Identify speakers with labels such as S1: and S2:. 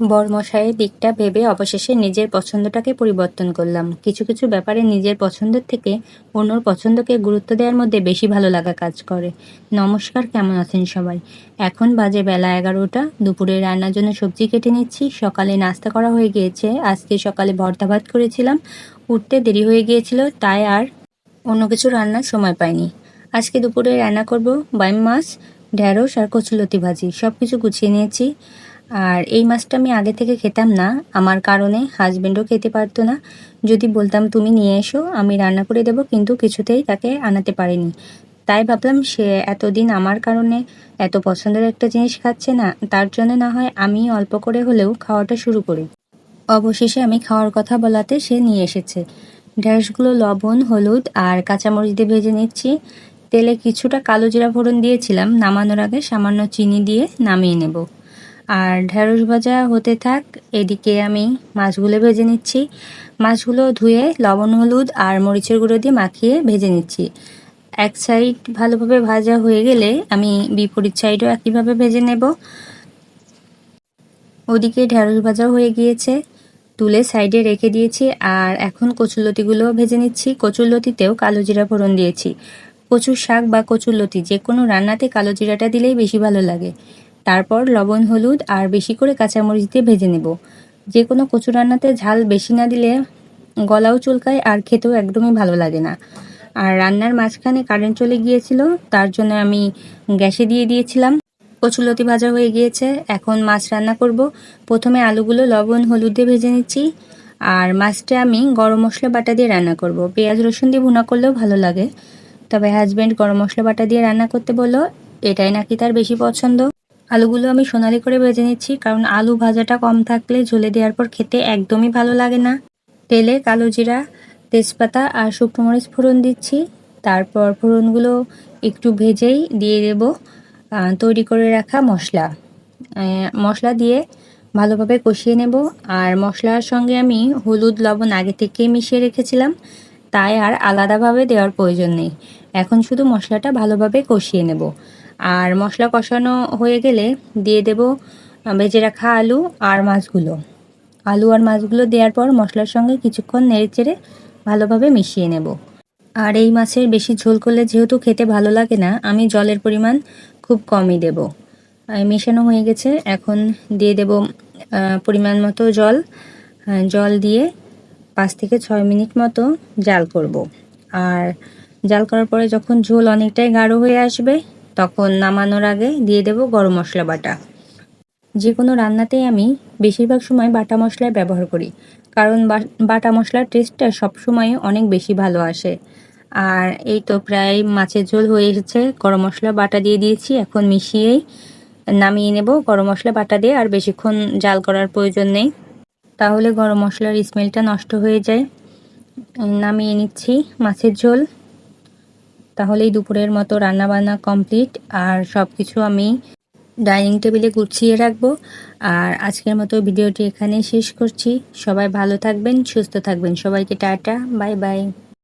S1: বরমশাইয়ের দিকটা ভেবে অবশেষে নিজের পছন্দটাকে পরিবর্তন করলাম। কিছু কিছু ব্যাপারে নিজের পছন্দের থেকে অন্যর পছন্দকে গুরুত্ব দেওয়ার মধ্যে বেশি ভালো লাগা কাজ করে। নমস্কার, কেমন আছেন সবাই? এখন বাজে বেলা এগারোটা, দুপুরে রান্নার জন্য সবজি কেটে নিচ্ছি। সকালে নাস্তা করা হয়ে গিয়েছে। আজকে সকালে ভর্তা ভাত করেছিলাম। উঠতে দেরি হয়ে গিয়েছিল, তাই আর অন্য কিছু রান্নার সময় পাইনি। আজকে দুপুরে রান্না করব বাইম মাছ, ঢ্যাঁড়স আর কচুলতি ভাজি। সব কিছু গুছিয়ে নিয়েছি। আর এই মাছটা আমি আগে থেকে খেতাম না। আমার কারণে হাজবেন্ডও খেতে পারতো না। যদি বলতাম, তুমি নিয়ে এসো, আমি রান্না করে দেবো। কিন্তু কিছুতেই তাকে আনাতে পারিনি। তাই ভাবলাম, সে এতদিন আমার কারণে এত পছন্দের একটা জিনিস খাচ্ছে না, তার জন্য না হয় আমি অল্প করে হলেও খাওয়াটা শুরু করি। অবশেষে আমি খাওয়ার কথা বলাতে সে নিয়ে এসেছে। ঢ্যাঁড়সগুলো লবণ, হলুদ আর কাঁচামরিচ দিয়ে ভেজে নিচ্ছি। তেলে কিছুটা কালো জিরা ফোড়ন দিয়েছিলাম। নামানোর আগে সামান্য চিনি দিয়ে নামিয়ে নেব। আর ঢ্যাঁড়স ভাজা হতে থাক, এদিকে আমি মাছগুলো ভেজে নিচ্ছি। মাছগুলো ধুয়ে লবণ, হলুদ আর মরিচের গুঁড়ো দিয়ে মাখিয়ে ভেজে নিচ্ছি। এক সাইড ভালোভাবে ভাজা হয়ে গেলে আমি বিপরীত সাইডও একইভাবে ভেজে নেব। ওদিকে ঢ্যাঁড়স ভাজা হয়ে গিয়েছে, তুলে সাইডে রেখে দিয়েছি আর এখন কচুলতিগুলো ভেজে নিচ্ছি। কচুরলতিতেও কালো জিরা ফোড়ন দিয়েছি। কচুর শাক বা কচুরলতি যে কোনো রান্নাতে কালো জিরাটা দিলেই বেশি ভালো লাগে। তারপর লবণ, হলুদ আর বেশি করে কাঁচামরিচ দিয়ে ভেজে নেব। যে কোনো কচু রান্নাতে ঝাল বেশি না দিলে গলাও চুলকায় আর খেতেও একদমই ভালো লাগে না। আর রান্নার মাঝখানে কারেন্ট চলে গিয়েছিল, তার জন্য আমি গ্যাসে দিয়ে দিয়েছিলাম। কচুলতি ভাজা হয়ে গিয়েছে, এখন মাছ রান্না করব। প্রথমে আলুগুলো লবণ, হলুদ দিয়ে ভেজে নিচ্ছি। আর মাছটা আমি গরম মশলা বাটা দিয়ে রান্না করব। পেঁয়াজ, রসুন দিয়ে ভুনা করলেও ভালো লাগে। তবে হাজব্যান্ড গরম মশলা বাটা দিয়ে রান্না করতে বলল, এটাই নাকি তার বেশি পছন্দ? আলুগুলো আমি সোনালি করে ভেজে নিচ্ছি, কারণ আলু ভাজাটা কম থাকলে ঝোলে দেওয়ার পর খেতে একদমই ভালো লাগে না। তেলে কালো জিরা, তেজপাতা আর শুকনো মরিচ ফোড়ন দিচ্ছি। তারপর ফোড়নগুলো একটু ভেজেই দিয়ে দেব তৈরি করে রাখা মশলা। মশলা দিয়ে ভালোভাবে কষিয়ে নেব। আর মশলার সঙ্গে আমি হলুদ, লবণ আগে থেকে মিশিয়ে রেখেছিলাম, তাই আর আলাদাভাবে দেওয়ার প্রয়োজন নেই। এখন শুধু মশলাটা ভালোভাবে কষিয়ে নেব। আর মশলা কষানো হয়ে গেলে দিয়ে দেব ভেজে রাখা আলু আর মাছগুলো। আলু আর মাছগুলো দেওয়ার পর মশলার সঙ্গে কিছুক্ষণ নেড়ে চেড়ে ভালোভাবে মিশিয়ে নেব। আর এই মাছের বেশি ঝোল করলে যেহেতু খেতে ভালো লাগে না, আমি জলের পরিমাণ খুব কমই দেব। মেশানো হয়ে গেছে, এখন দিয়ে দেব পরিমাণ মতো জল। জল দিয়ে পাঁচ থেকে ছয় মিনিট মতো জাল করব। আর জাল করার পরে যখন ঝোল অনেকটাই গাঢ় হয়ে আসবে তখন নামানোর আগে দিয়ে দেব গরম মশলা বাটা। যে কোনো রান্নাতেই আমি বেশিরভাগ সময় বাটা মশলায় ব্যবহার করি, কারণ বাটা মশলার টেস্টটা সবসময় অনেক বেশি ভালো আসে। আর এই তো প্রায় মাছের ঝোল হয়ে এসেছে, গরম মশলা বাটা দিয়ে দিয়েছি, এখন মিশিয়েই নামিয়ে নেব গরম মশলা বাটা দিয়ে, আর বেশিক্ষণ জাল করার প্রয়োজন নেই। তাহলে গরম মশলার স্মেলটা নষ্ট হয়ে যায়। নামিয়ে নিচ্ছি মাছের ঝোল। তাহলেই দুপুরের মতো রান্নাবান্না কমপ্লিট, আর সব কিছু আমি ডাইনিং টেবিলে গুছিয়ে রাখব। আর আজকের মতো ভিডিওটি এখানে শেষ করছি। সবাই ভালো থাকবেন, সুস্থ থাকবেন। সবাইকে টাটা, বাই বাই।